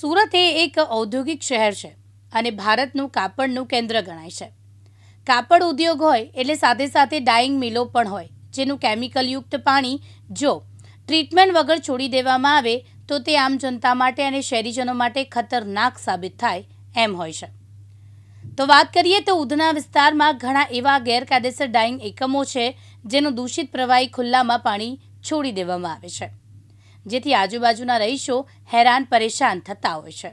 સુરત એ એક ઔદ્યોગિક શહેર છે અને ભારતનું કાપડનું કેન્દ્ર ગણાય છે. કાપડ ઉદ્યોગ હોય એટલે સાથે સાથે ડાઇંગ મિલો પણ હોય, જેનું કેમિકલયુક્ત પાણી જો ટ્રીટમેન્ટ વગર છોડી દેવામાં આવે, તો તે આમ જનતા માટે અને શહેરીજનો માટે ખતરનાક સાબિત થાય એમ હોય છે. તો વાત કરીએ તો ઉધના વિસ્તારમાં ઘણા એવા ગેરકાયદેસર ડાઇંગ એકમો છે, જેનું દૂષિત પ્રવાહી ખુલ્લામાં પાણી છોડી દેવામાં આવે છે. જેથી આજુબાજુના રહીશો હેરાન પરેશાન થતા હોય છે.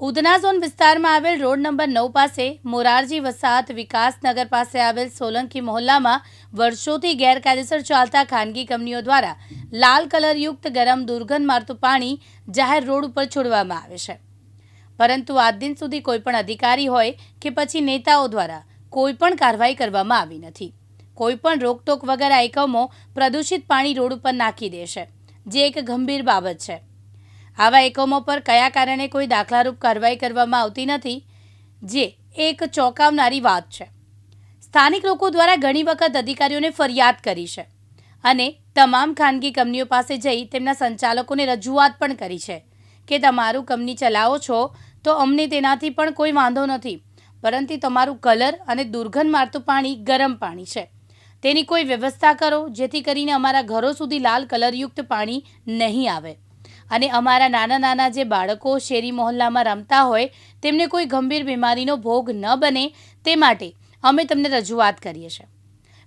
ઉધના ઝોન વિસ્તારમાં આવેલ રોડ નંબર નવ પાસે મોરારજી વસાહત વિકાસનગર પાસે આવેલ સોલંકી મહોલ્લામાં વર્ષોથી ગેરકાયદેસર ચાલતા ખાનગી કંપનીઓ દ્વારા લાલ કલરયુક્ત ગરમ દુર્ગંધ મારતું પાણી જાહેર રોડ ઉપર છોડવામાં આવે છે. પરંતુ આજ દિન સુધી કોઈપણ અધિકારી હોય કે પછી નેતાઓ દ્વારા કોઈપણ કાર્યવાહી કરવામાં આવી નથી. કોઈપણ રોકટોક વગર આ એકમો પ્રદૂષિત પાણી રોડ ઉપર નાખી દેશે જે એક ગંભીર બાબત છે. આવા એકમો પર કયા કારણે કોઈ દાખલારૂપ કાર્યવાહી કરવામાં આવતી નથી, જે એક ચોંકાવનારી વાત છે. સ્થાનિક લોકો દ્વારા ઘણી વખત અધિકારીઓને ફરિયાદ કરી છે અને તમામ ખાનગી કંપનીઓ પાસે જઈ તેમના સંચાલકોને રજૂઆત પણ કરી છે કે તમારું કંપની ચલાવો છો તો અમને તેનાથી પણ કોઈ વાંધો નથી, પરંતુ તમારું કલર અને દુર્ગંધ મારતું પાણી ગરમ પાણી છે. તેની કોઈ વ્યવસ્થા કરો, જેથી કરીને અમારા ઘરો સુધી લાલ કલરયુક્ત પાણી નહીં આવે. અને અમારા નાના નાના જે બાળકો શેરી મહોલ્લામાં રમતા હોય, તેમને કોઈ ગંભીર બીમારીનો ભોગ ન બને તે માટે અમે તમને રજૂઆત કરીએ છીએ.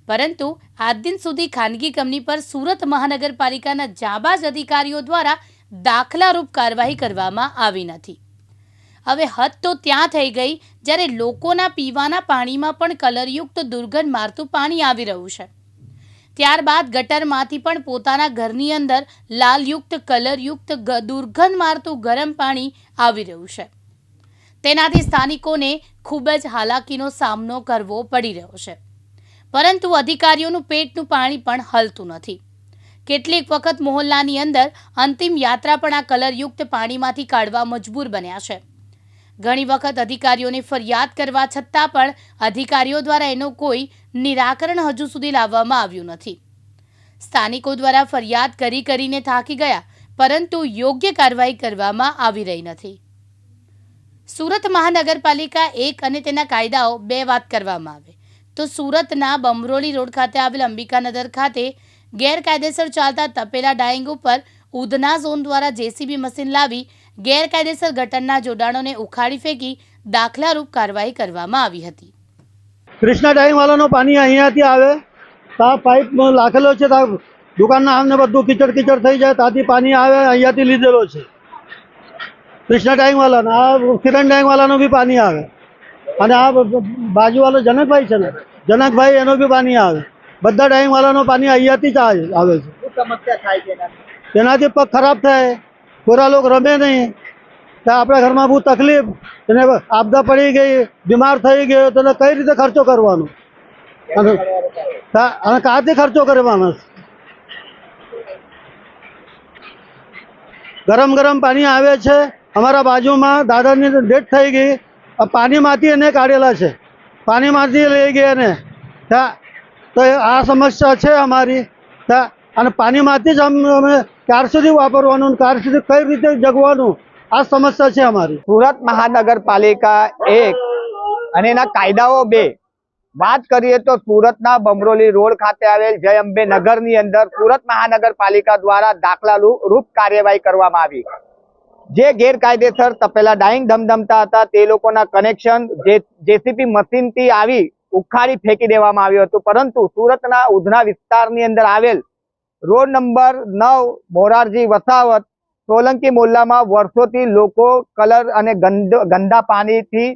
પરંતુ આજ દિન સુધી ખાનગી કંપની પર સુરત મહાનગરપાલિકાના જાબાજ અધિકારીઓ દ્વારા દાખલારૂપ કાર્યવાહી કરવામાં આવી નથી. હવે હદ તો ત્યાં થઈ ગઈ, જ્યારે લોકોના પીવાના પાણીમાં પણ કલરયુક્ત દુર્ગંધ મારતું પાણી આવી રહ્યું છે. ત્યારબાદ ગટરમાંથી પણ પોતાના ઘરની અંદર લાલયુક્ત, કલરયુક્ત દુર્ગંધ મારતું ગરમ પાણી આવી રહ્યું છે. તેનાથી સ્થાનિકોને ખૂબ જ હાલાકીનો સામનો કરવો પડી રહ્યો છે. પરંતુ અધિકારીઓનું પેટનું પાણી પણ હલતું નથી. કેટલીક વખત મોહલ્લાની અંદર અંતિમ યાત્રા પણ આ કલરયુક્ત પાણીમાંથી કાઢવા મજબૂર બન્યા છે. ઘણી વખત અધિકારીઓને ફરિયાદ કરવા છતાં પણ અધિકારીઓ દ્વારા એનું કોઈ નિરાકરણ હજુ સુધી લાવવામાં આવ્યું નથી. સ્થાનિકો દ્વારા ફરિયાદ કરી કરીને થાકી ગયા, પરંતુ યોગ્ય કાર્યવાહી કરવામાં આવી રહી નથી. સુરત મહાનગરપાલિકા એક અને તેના કાયદાઓ બે વાત કરવામાં આવે. તો સુરતના બમરોલી રોડ ખાતે આવેલ અંબિકાનગર ખાતે ગેરકાયદેસર ચાલતા તપેલા ડાઈંગ ઉપર ઉધના ઝોન દ્વારા જેસીબી મશીન લાવી ગેરકાયદેસર ગટરના જોડાણોને ઉખાડી ફેંકી દાખલારૂપ કાર્યવાહી કરવામાં આવી હતી. કૃષ્ણા ડાઈંગ પાણી અહીંયાથી આવે. તા પાઇપ લાખેલો છે તા દુકાનના આમને બધું કિચડ કિચડ થઈ જાય ત્યાંથી પાણી આવે અહીંયાથી લીધેલો છે. કૃષ્ણા ડાઈંગ વાળાનો આ કિરણ ડાઈંગ વાળાનો બી પાણી આવે. અને આ બાજુવાળો જનકભાઈ છે ને જનકભાઈ એનો બી પાણી આવે. બધા ડાઈંગ વાળાનો પાણી અહીંયાથી જ આવે છે. સમસ્યા થાય છે એનાથી? તેનાથી પગ ખરાબ થાય. કોરા લોકો રમે નહીં. તો આપણા ઘરમાં બહુ તકલીફ. એને આપદા પડી ગઈ, બીમાર થઈ ગયો, તો કઈ રીતે ખર્ચો કરવાનો? અને અને ખર્ચો કરવાનો? ગરમ ગરમ પાણી આવે છે. અમારા બાજુમાં દાદાની ડેથ થઈ ગઈ. પાણીમાંથી એને કાઢેલા છે. પાણીમાંથી લઈ ગયા ને તા- આ સમસ્યા છે અમારી. અને પાણીમાંથી જ અમે ક્યાર સુધી વાપરવાનું ક્યાર સુધી કઈ રીતે જગવાનું? આ સમસ્યા છે અમારી. સુરત મહાનગરપાલિકા એક અને એના કાયદાઓ બે. વાત કરીએ તો સુરતના બમરોલી રોડ ખાતે આવેલ જય અંબે નગરની અંદર સુરત મહાનગરપાલિકા દ્વારા દાખલા રૂપ કાર્યવાહી કરવામાં આવી. જે ગેરકાયદેસર તપેલા ડાઈંગ ધમધમતા હતા, તે લોકોના કનેક્શન જેસીપી મશીનથી આવી ઉખાડી ફેંકી દેવામાં આવ્યું હતું. પરંતુ સુરતના ઉધના વિસ્તારની અંદર આવેલ રોડ નંબર નવ, મોરારજી વસાવત, સોલંકી મોલ્લામાં વર્ષોથી લોકો કલર અને ગંદ પાણીથી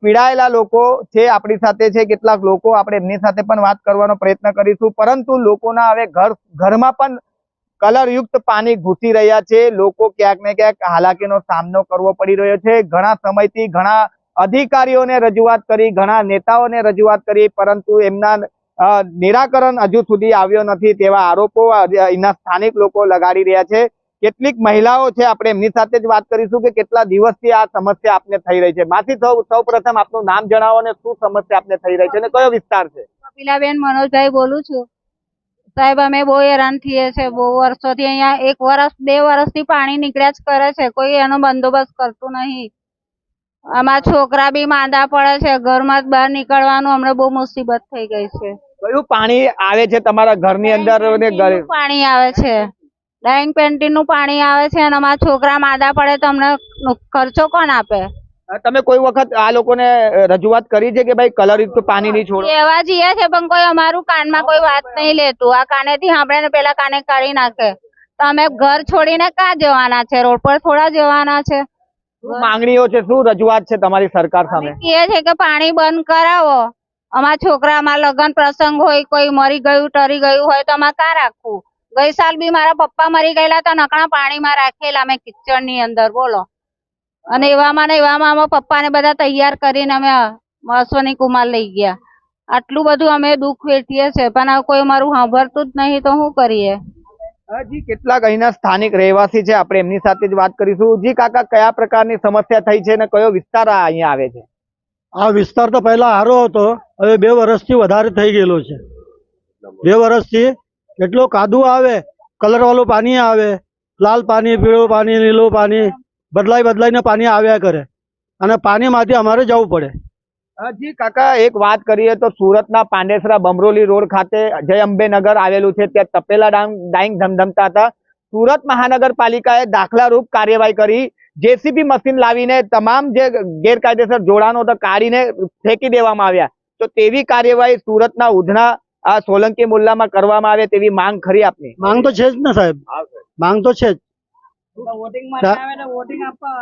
પીડાયેલા લોકો છે, આપણી સાથે છે, કેટલાક લોકો આપણે એમની સાથે પણ વાત કરવાનો પ્રયત્ન કરીશું. પરંતુ લોકોના હવે ઘર, ઘરમાં પણ કલરયુક્ત પાણી ઘૂસી રહ્યા છે. લોકો ક્યાંક ને ક્યાંક હાલાકીનો સામનો કરવો પડી રહ્યો છે. ઘણા સમયથી ઘણા અધિકારીઓને રજૂઆત કરી, ઘણા નેતાઓને રજૂઆત કરી, પરંતુ એમના નિરાકરણ હજુ સુધી આવ્યો નથી તેવા આરોપો અહીંના સ્થાનિક લોકો લગાડી રહ્યા છે. કેટલીક મહિલાઓ છે, આપણે એમની સાથે જ વાત કરીશું કે કેટલા દિવસથી આ સમસ્યા આપને થઈ રહી છે. માથી સૌ પ્રથમ આપનું નામ જણાવો અને શું સમસ્યા આપને થઈ રહી છે અને કયો વિસ્તાર છે? કપિલાબેન મનોજભાઈ બોલું છું. સાહેબ, અમે બહુ હેરાન થઈએ છે, બહુ વર્ષોથી અહીંયા એક વર્ષ બે વર્ષથી પાણી નીકળ્યા જ કરે છે. કોઈ એનો બંદોબસ્ત કરતું નહીં. અમારા છોકરા બી માંદા પડે છે ઘરમાં બહાર નીકળવાનું હમણાં બહુ મુસીબત થઈ ગઈ છે. કયું પાણી આવે છે તમારા ઘરની અંદર પાણી આવે છે. ડાઈંગ પેન્ટિંગનું પાણી આવે છે અને અમારા છોકરા માંદા પડે તો અમને ખર્ચો કોણ આપે? તમે કોઈ વખત આ લોકોને રજૂઆત કરી છે કે ભાઈ કલરયુક્ત પાણી નહીં છોડો? એવા જઈએ છે પણ કોઈ અમારું કાનમાં કોઈ વાત નહીં લેતું. આ કાનેથી સાંભળે ને પેલા કાને કાઢી નાખે. તો અમે ઘર છોડીને ક્યાં જવાના છે? રોડ પર થોડા જવાના છે. માંગણીઓ છે? શું રજૂઆત છે તમારી સરકાર સામે? એ છે કે પાણી બંધ કરાવો. અમારા છોકરામાં લગ્ન પ્રસંગ હોય, કોઈ મરી ગયું, ટરી ગયું હોય તો અમારે ક્યાં રાખવું? ગઈ સાલ બી મારા પપ્પા મરી ગયેલા તો નકણા પાણીમાં રાખેલા. અમે કિચડની અંદર, બોલો. અને એવામાં ને એવામાં અમારા પપ્પાને બધા તૈયાર કરીને અમે અશ્વની કુમાર લઈ ગયા. આટલું બધું અમે દુઃખ વેઠીએ છે પણ કોઈ અમારું સાંભળતું જ નહીં તો શું કરીએ? જી કેટલાક અહીંના સ્થાનિક રહેવાસી છે, આપણે એમની સાથે જ વાત કરીશું. જી કાકા, કયા પ્રકારની સમસ્યા થઈ છે અને કયો વિસ્તાર અહીંયા આવે છે? આ વિસ્તાર તો પહેલા સારો હતો, હવે બે વર્ષથી વધારે થઈ ગયેલો છે. બે વર્ષથી એટલો કાદુ આવે કલર વાળું પાણી આવે, લાલ પાણી, પીળું પાણી, લીલું પાણી, બદલાઈ બદલાઈને પાણી આવ્યા કરે. અને પાણીમાંથી અમારે જવું પડે. જી કાકા એક વાત કરીએ તો સુરતના પાંડેસરા બમરોલી રોડ ખાતે જય અંબે નગર આવેલું છે. ત્યાં તપેલા ડાઈંગ ધમધમતા હતા. સુરત મહાનગરપાલિકાએ દાખલારૂપ કાર્યવાહી કરી. જેસીબી મશીન લાવીને તમામ જે ગેરકાયદેસર જોડાણો હતા કાઢીને ફેંકી દેવામાં આવ્યા. તો તેવી કાર્યવાહી સુરતના ઉધના આ સોલંકી મુલ્લામાં કરવામાં આવે તેવી માંગ ખરી આપની? માંગ તો છે જ ને સાહેબ. માંગ તો છે જ.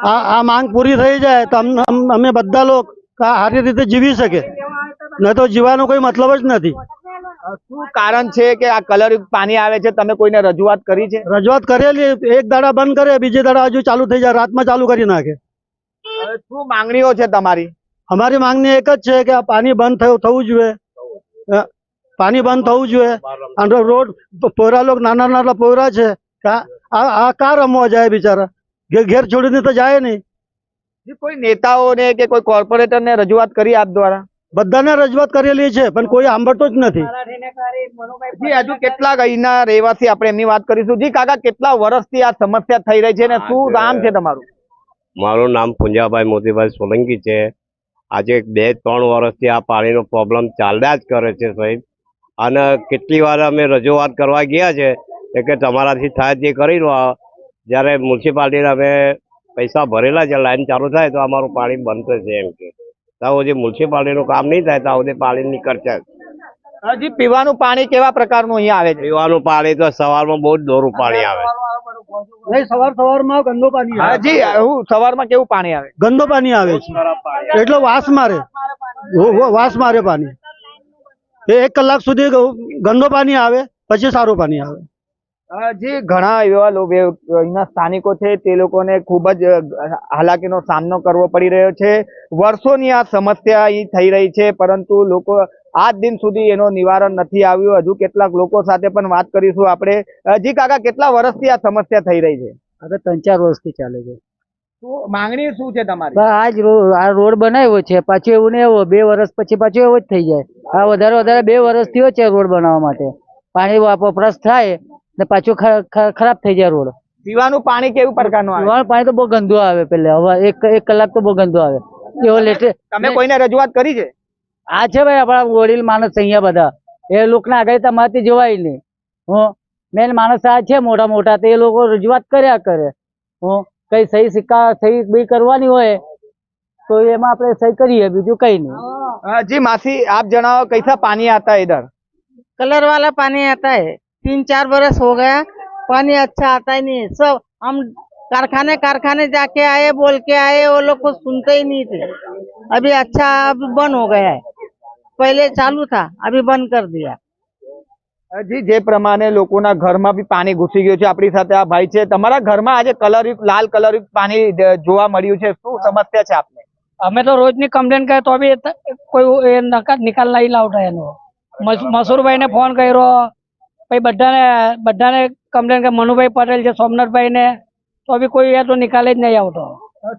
આ આ માંગ પૂરી થઈ જાય તો અમ- બધા લોકો સારી રીતે જીવી શકે? ન તો જીવવાનો કોઈ મતલબ જ નથી. શું કારણ છે કે આ કલર પાણી આવે છે? તમે કોઈને રજૂઆત કરી છે? રજૂઆત કરેલી એક દાડા બંધ કરે બીજે દાડા હજુ ચાલુ થઈ જાય રાતમાં ચાલુ કરી નાખે. શું માંગણીઓ છે તમારી? અમારી માંગણી એક જ છે કે આ પાણી બંધ થયું થવું જોઈએ. પાણી બંધ થવું જોઈએ. અને રોડ પોયરા લોકો નાના નાના પોયરા છે. આ- કા રમવા જાય બિચારા. ઘેર છોડીને તો જાય નહીં. કોઈ નેતાઓને કે કોઈ કોર્પોરેટરને રજૂઆત કરી આપ દ્વારા? બધાને રજૂઆત કરેલી છે પણ કોઈ સાંભળતો જ નથી. જી હજુ કેટલાક અહીંના રહેવાસી આપણે એમની વાત કરીશું? જી કાકા કેટલા વર્ષથી આ સમસ્યા થઈ રહી છે અને શું નામ છે તમારું? મારું નામ પુંજાભાઈ મોતીભાઈ સોલંકી છે. આજે બે ત્રણ વર્ષથી આ પાણીનો પ્રોબ્લેમ ચાલ્યા જ કરે છે સાહેબ. અને કેટલી વાર અમે રજૂઆત કરવા ગયા છે કે તમારાથી થાય તે કરી લો. જ્યારે મ્યુનિસિપાલિટીને અમે પૈસા ભરેલા છે લાઈન ચાલુ થાય તો અમારું પાણી બંધ થશે એમ કે. ત્યાં સુધી મ્યુનિસિપાલિટીનું કામ નહીં થાય ત્યાં સુધી પાણી નીકળશે જ. અ, પીવાનું પાણી કેવા પ્રકારનું અહીંયા આવે છે? પીવાનું પાણી તો સવારમાં બહુ જ દોરું પાણી આવે. નહીં સવાર સવારમાં ગંદો પાણી હા, જી હું સવારમાં કેવું પાણી આવે? ગંદો પાણી આવે છે. એટલો વાસ મારે. વાસ મારે પાણી. એક કલાક સુધી ગંદો પાણી આવે પછી સારું પાણી આવે. જી ઘણા એવા લોકો અહીંના સ્થાનિકો છે તે લોકોને ખૂબ જ હાલાકીનો સામનો કરવો પડી રહ્યો છે. વર્ષોની આ સમસ્યા અહીં થઈ રહી છે પરંતુ લોકો આજ દિન સુધી એનો નિવારણ નથી આવ્યું. હજુ કેટલાક લોકો સાથે પણ વાત કરીશું આપણે. જી કાકા કેટલા વર્ષથી આ સમસ્યા થઈ રહી છે? હવે ત્રણ ચાર વર્ષથી ચાલે છે. માંગણી શું છે તમારી? આજ આ રોડ બનાવ્યો છે. પાછો એવું ને એવું બે વર્ષ પછી પાછું એવો જ થઈ જાય. આ વધારે વધારે બે વર્ષ થયો છે રોડ બનાવવા માટે. પાણી વાપ- વપરાશ થાય ને પાછો ખરાબ થઈ જાય રોડ. પીવાનું પાણી કેવું પ્રકારનું પીવાનું પાણી તો બહુ ગંદુ આવે પેલે. હવે એક એક કલાક તો બહુ ગંદુ આવે. એવો લેટે તમે કોઈને રજૂઆત કરી છે? આ છે ભાઈ આપણા વડીલ માણસ અહીંયા બધા. એ લોકોના આગળ તમારાથી જોવાય નહીં. હું? મેન માણસ આ છે મોટા મોટા તે લોકો રજૂઆત કર્યા કરે. હું? કઈ સહી સિક્કા સહી બી કરવાની હોય તો એમાં આપણે સહી કરીએ બીજું કઈ નહીં. જી માસી આપ જણાવો કૈસા પાણી આતા ઇધર કલર વાળા પાણી આતા હે. तीन चार बरस हो गया पानी अच्छा आता ही नहीं है सब हम कारखाने कारखाने जाके आए बोल के आए वो लोग को सुनते ही नहीं थे अभी अच्छा अभी बंद हो गया है पहले चालू था अभी बंद कर दिया અ, જી જે પ્રમાણે લોકોના ઘરમાં બી પાણી ઘૂસી ગયું છે આપણી સાથે આ ભાઈ છે તમારા ઘરમાં આજે કલરયુક્ત લાલ કલરયુક્ત પાણી જ- જોવા મળ્યું છે શું સમસ્યા છે આપને અમે તો રોજની કમ્પ્લેન કરે તો બી ત- કોઈ એ નકા- નિકાલ નહીં લાવતા એનો મસ- મસૂરભાઈને ફોન કર્યો પછી બધાને બધાને કમ્પ્લેન કે મનુભાઈ પટેલ છે સોમનાથભાઈ ને તો બી કોઈ એ તો નિકાલે જ નહીં આવતો.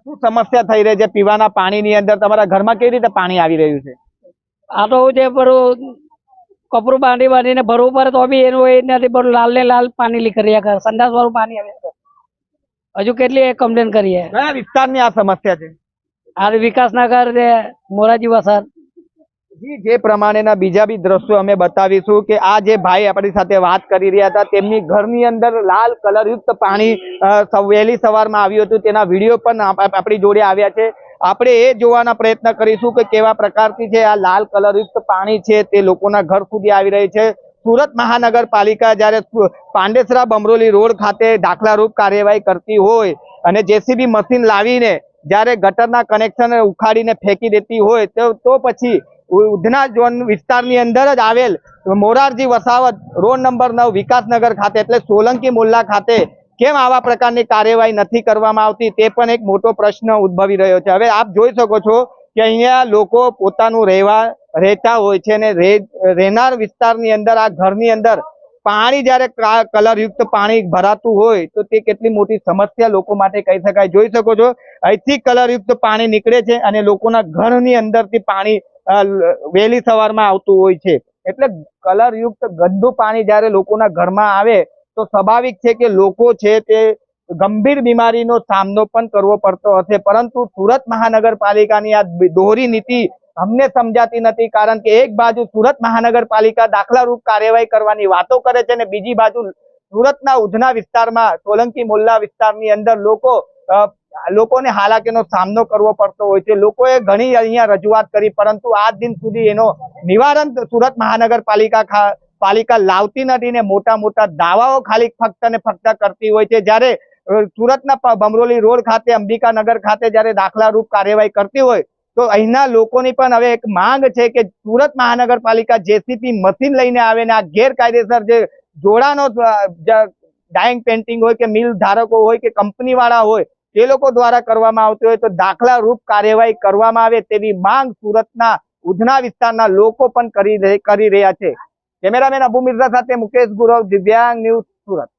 શું સમસ્યા થઈ રહી છે? પીવાના પાણીની અંદર તમારા ઘરમાં કેવી રીતે પાણી આવી રહ્યું છે? આ તો જે બધું કપડું બાંધી બાંધીને ભરવું પડે તો બી એનું એ નથી બધું લાલ ને લાલ પાણી નીકળ્યા કરે. સંદાસ વાળું પાણી આવે. હજુ કેટલી કમ્પ્લેન કરીએ. કયા વિસ્તારની આ સમસ્યા છે? આ વિકાસનગર છે મોરારજી વસાર જી જે પ્રમાણેના બીજા બી દ્રશ્યો અમે બતાવીશું કે આ જે ભાઈ આપણી સાથે વાત કરી રહ્યા હતા, તેમની ઘરની અંદર લાલ કલરયુક્ત પાણી વહેલી સવારમાં આવ્યું હતું. તેના વીડિયો પણ આપ- આપ- આપણી જોડે આવ્યા છે. આપણે એ જોવાના પ્રયત્ન કરીશું કે કેવા પ્રકારથી છે આ લાલ કલરયુક્ત પાણી છે તે લોકોના ઘર સુધી આવી રહી છે. સુરત મહાનગરપાલિકા જ્યારે પાંડેસરા બમરોલી રોડ ખાતે દાખલારૂપ કાર્યવાહી કરતી હોય અને જેસીબી મશીન લાવીને જ્યારે ગટરના કનેક્શન ઉખાડીને ફેંકી દેતી હોય તો પછી ઉધના ઝોન વિસ્તારની અંદર જ આવેલ મોરારજી વસાવત રોડ નંબર નવ, વિકાસનગર ખાતે, એટલે સોલંકી મોલ્લા ખાતે કેમ આવા પ્રકારની કાર્યવાહી નથી કરવામાં આવતી તે પણ એક મોટો પ્રશ્ન ઉદ્ભવી રહ્યો છે. હવે આપ જોઈ શકો છો કે અહીંયા લોકો પોતાનું રહેવા, રહેતા હોય છે અને રહે- રહેનાર વિસ્તારની અંદર, આ ઘરની અંદર પાણી જ્યારે કલરયુક્ત પાણી ભરાતું હોય તો તે કેટલી મોટી સમસ્યા લોકો માટે કહી શકાય. જોઈ શકો છો, અહીંથી કલરયુક્ત પાણી નીકળે છે અને લોકોના ઘરની અંદરથી પાણી વહેલી સવારમાં આવતું હોય છે. એટલે કલરયુક્ત ગંદુ પાણી જ્યારે લોકોના ઘરમાં આવે, તો સ્વાભાવિક છે કે લોકો છે તે ગંભીર બીમારીનો સામનો પણ કરવો પડતો હશે. પરંતુ સુરત મહાનગરપાલિકાની આ દોરી નીતિ અમને સમજાતી નથી, કારણ કે એક બાજુ સુરત મહાનગરપાલિકા દાખલારૂપ કાર્યવાહી કરવાની વાતો કરે છે અને બીજી બાજુ સુરતના ઉધના વિસ્તારમાં, સોલંકી મોલ્લા વિસ્તારની અંદર લોકો લોકોને હાલાકીનો સામનો કરવો પડતો હોય છે. લોકોએ ઘણી અહીંયા રજૂઆત કરી, પરંતુ આજ દિન સુધી એનો નિવારણ સુરત મહાનગરપાલિકા પાલિકા લાવતી નથી ને મોટા મોટા દાવાઓ ખાલી ફક્ત ને ફક્ત કરતી હોય છે. જ્યારે સુરતના બમરોલી રોડ ખાતે, અંબિકાનગર ખાતે જ્યારે દાખલારૂપ કાર્યવાહી કરતી હોય, તો અહીંના લોકોની પણ હવે એક માંગ છે કે સુરત મહાનગરપાલિકા જેસીપી મશીન લઈને આવે ને આ ગેરકાયદેસર જે જોડાનો ડાયંગ પેન્ટિંગ હોય કે મિલ ધારકો હોય કે કંપની વાળા હોય તે લોકો દ્વારા કરવામાં આવતી હોય તો દાખલા રૂપ કાર્યવાહી કરવામાં આવે તેવી માંગ સુરતના ઉધના વિસ્તારના લોકો પણ કરી રહે- કરી રહ્યા છે. કેમેરામેન અબુ મિર્ઝા સાથે મુકેશ ગુરવ, દિવ્યાંગ ન્યૂઝ સુરત.